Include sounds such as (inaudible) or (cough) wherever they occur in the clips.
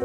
자,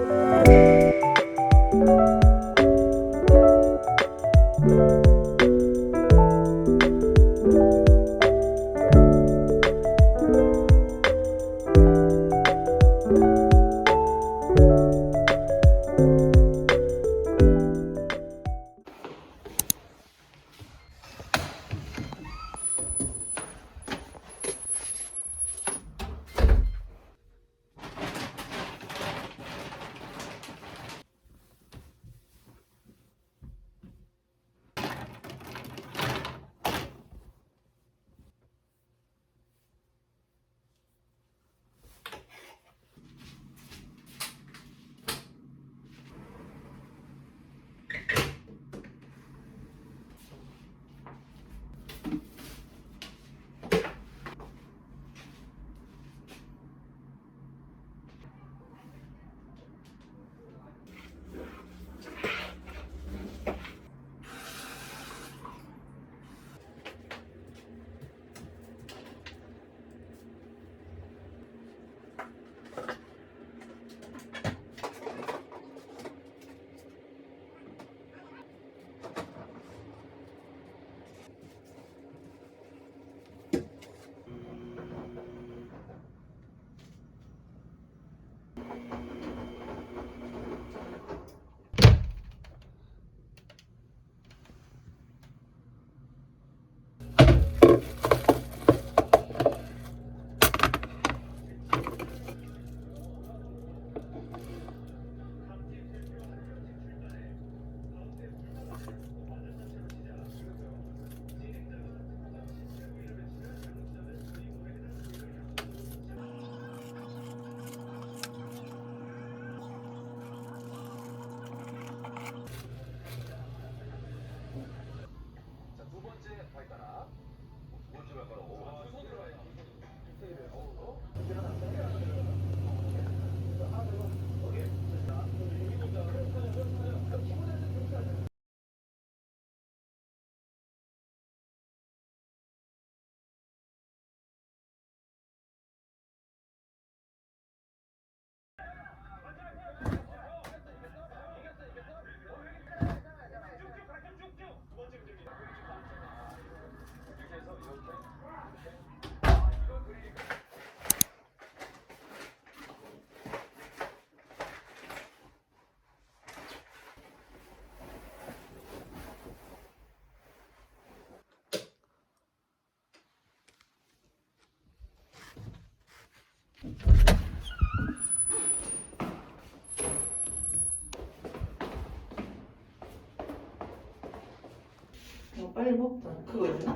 빨리 먹자. 그거 있나?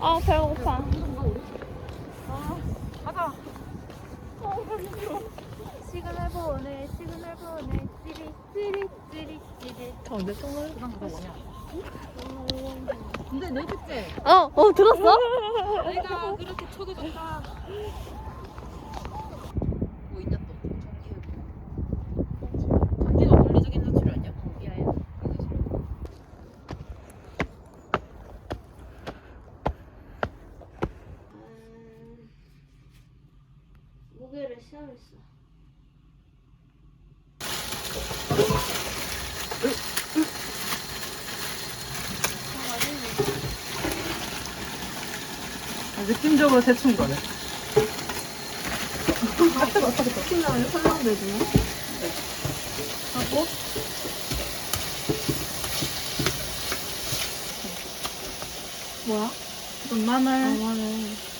아 배고파. 가자. 시그널 보내 시그널 보내 찌리 찌리 찌리 찌리. 근데 똥을 그거 뭐냐? 근데 내 그때 어, 어 들었어? 내가 그렇게 초도 좋다. 뭐 있냐 또? 전기가 물리적인 노출 아니야? 야야. 음, 무게를 시험했어. 느낌적으로 대충 거네. 신나면 설명되지 뭐. 하고 뭐야? 좀 마늘. 강화는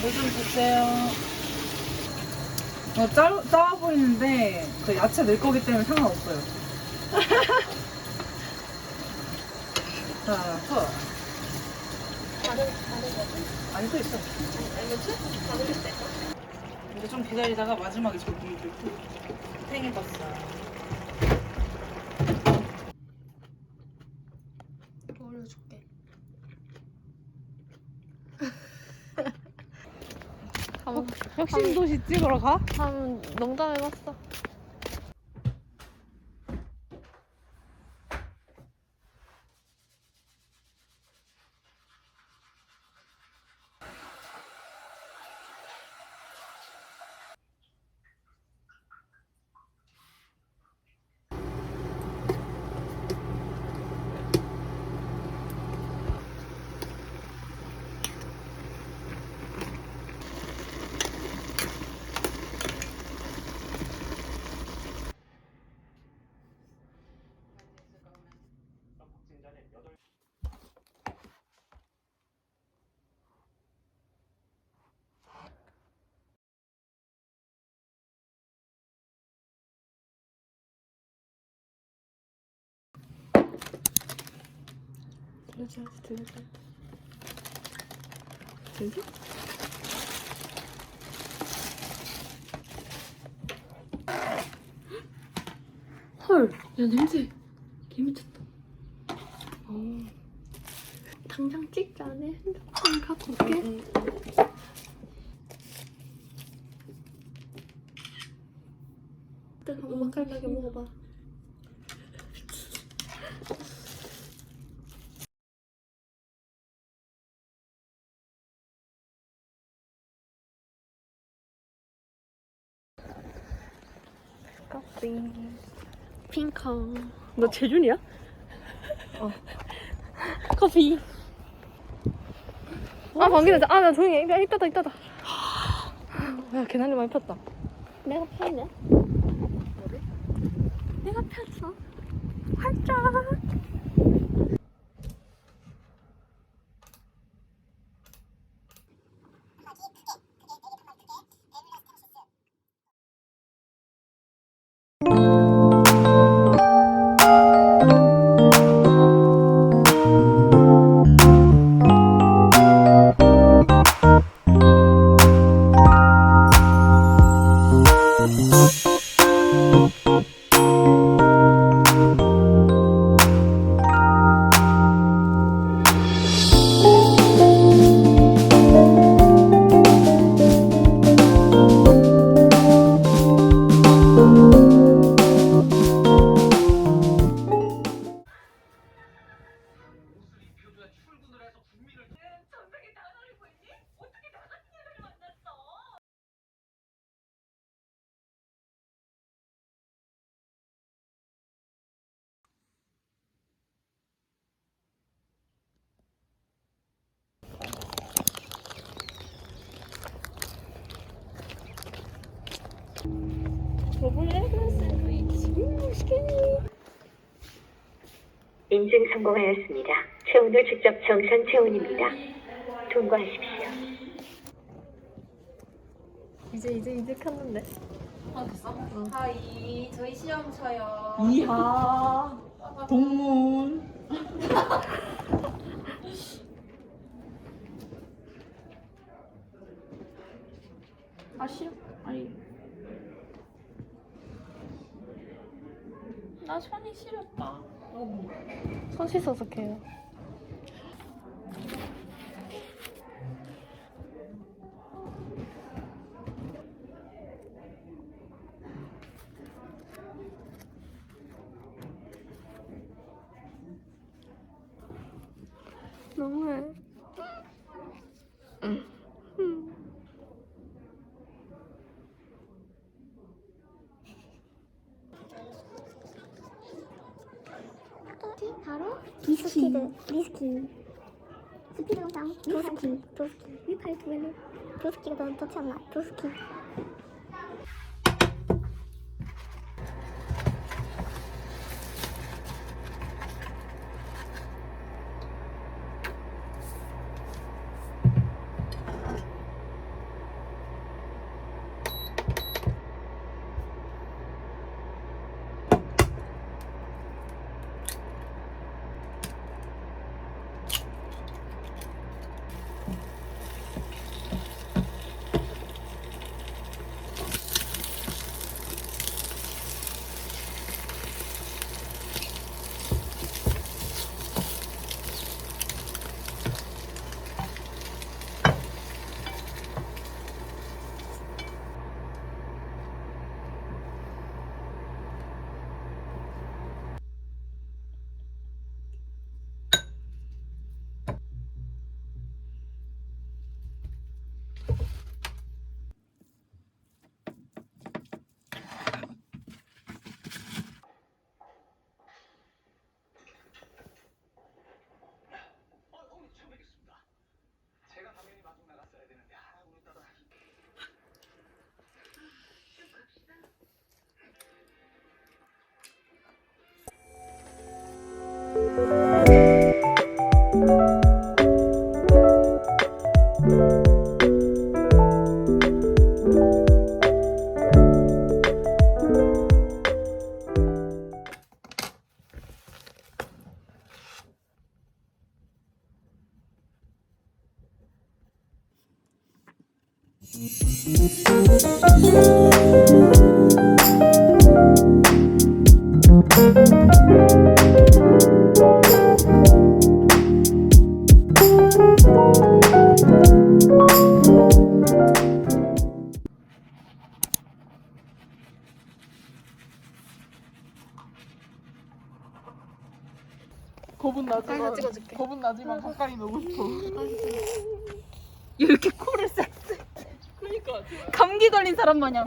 물좀 주세요. 어, 짜, 짜워 보이는데 그 야채 넣을 거기 때문에 상관없어요. (laughs) 자, 푸. 아니, 또 있어. 이제 좀 기다리다가 마지막에 저기 팽이 봤어. 올 한번 혁신 도시 찍으러 가? 한번 농담해봤어. 들려줘야지 들려줘야지. 들려? 헐, 야 냄새 개 미쳤다. 어. 당장 찍자 내 핸드폰 갖고 올게. 한번 맛깔나게 먹어봐. 핑크. 너 재준이야? 어. (laughs) 커피. 아, 방귀 아, 나 조용히 해. 야, 이따다, 이따다. (gasps) 야, 개난리 많이 폈다. 내가 폈네. 내가 폈어. 활짝. 인증 성공하였습니다. 체온을 직접 정상 체온입니다. 통과하십시오. 이제, 이제, 이제 켰는데. 하이 저희 시험 쳐요. 이하 동문 (laughs) 아 싫어 아니 나 손이 시렸다. 손 씻어서 해요. 너무해. 바로 미스키드 미스키 스피드 영상 도스키 도스키 위파이 두엘로 도스키가 더 좋지 않나 도스키 겁 찍어줄게. 겁은 나지만 가까이 오고 싶어. 이렇게 코를 쎄. 그러니까 감기 걸린 사람 마냥.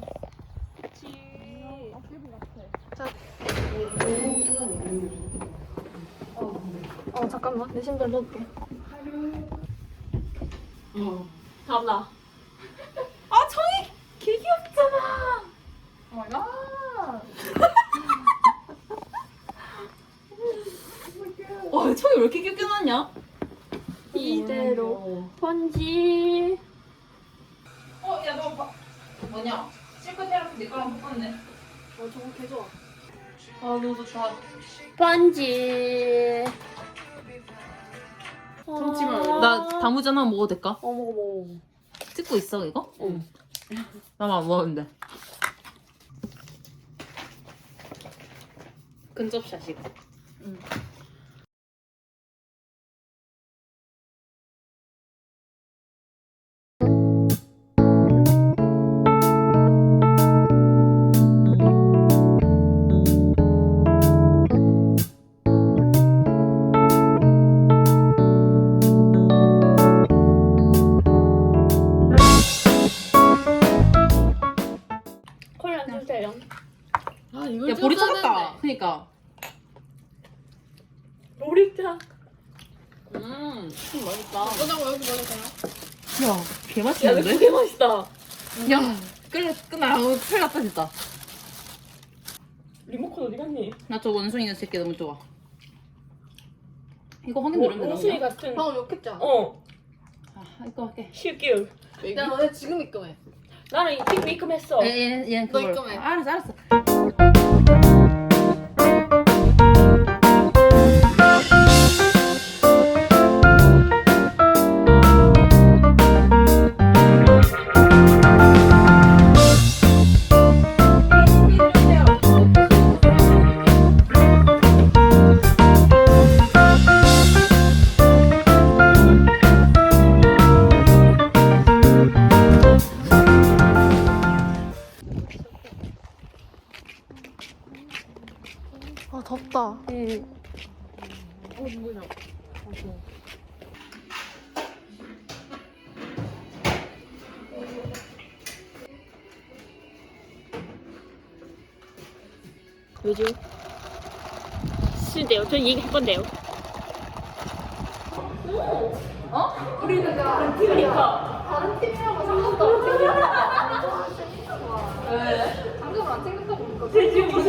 어 잠깐만 내 신발 넣을게. 다음 나. 아 청이 개 귀엽잖아. 오 마이 갓. (laughs) 와 청이 왜 이렇게 나왔냐? 이대로 번지. 어, 야, 너 봐. 뭐냐? 실크 테라피 내 거랑 똑같네. 어 저거 개 좋아. 아 너무 좋다. 번지. 잠시만. 나 다무전 하나 먹어도 될까? 어, 먹어, 먹어. 찍고 있어 이거? 응. 나만 안 먹었는데. 근접샷이고. 콜 주세요. 아, 이걸 야 보리 찾았다. 그니까. 보리차. 음, 맛있다. 꺼자고 여기 먹으세요. 야, 개 야, 맛있는데? 이거 되게 맛있다. 야, 끌 끝나. 어, 큰일 났다 진짜. 리모컨 어디 갔니? 나 저 원숭이 있는 새끼 너무 좋아. 이거 확인 누르면 되나? 원숭이 같은. 방금 욕했잖아. 어, 아, 이거 할게. 실기요. 야, 너네 지금 입금해. 나는 이팀 입금했어. 얘, 얘, 얘는 너 그걸. 입금해. 아, 알았어, 알았어. 왜죠? 쓰대요. 저 얘기할 건데요. 어? 우리는 다른 팀이니까. 다른 팀이라고 상관도 없어. 왜? 방금 안 챙겼다 보니까. 제 지금 이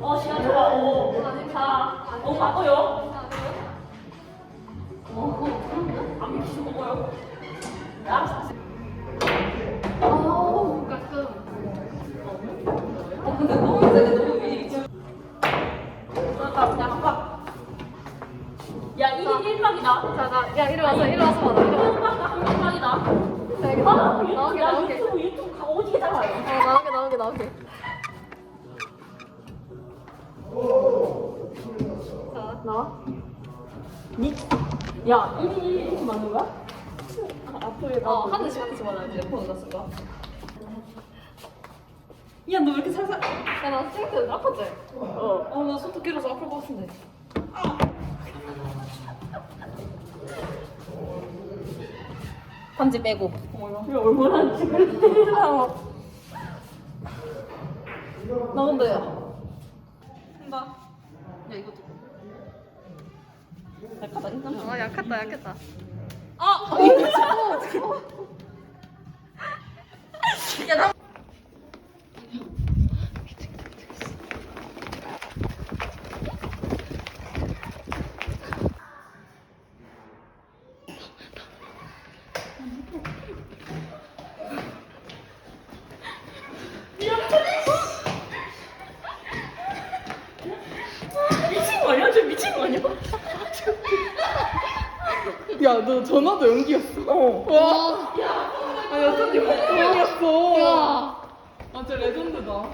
어 시간 좋아. 어. 자, 어 바꿔요. 어, 안 미치고 먹어요. 알았어. 아우, 가끔. 어, 근데 너무 세게 너무 미리 야, 1인 1박이다. 자, 자, 야, 이리 와서, 이리 와서 받아. 와서. 1박이다. 자. 나오게, 야, 나오게. 나오게, 나오게, 나오게. 야, 1인 1 이렇게 맞는 거야? 앞으로 어, 한 대씩 한 대씩 맞아야지. 옆으로 옮겼을 거야. 야, 너 왜 이렇게 살살. 야, 나때 아팠지? 어. 어, 나 손톱 길어서 아플 것 같은데. 편지 빼고. 야, 얼마나 찍을 때. 나 근데. 한다. 야 이것도. 약하다. 아 약했다 약했다. 미친 거 아니야? 저 미친 거 아니 야? 야너 전화도 연기였어. 어. 와. 아니 어쩐지 연기였어. 야. 아 진짜 레전드다.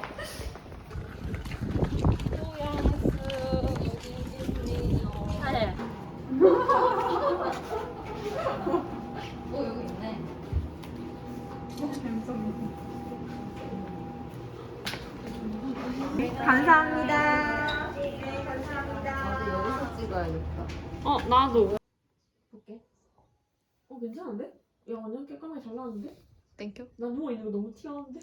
어, 나도. 볼게. 어, 괜찮은데? 야, 완전 깔끔하게 잘 나왔는데? 땡큐. 나 누워있는 거 너무 티나는데?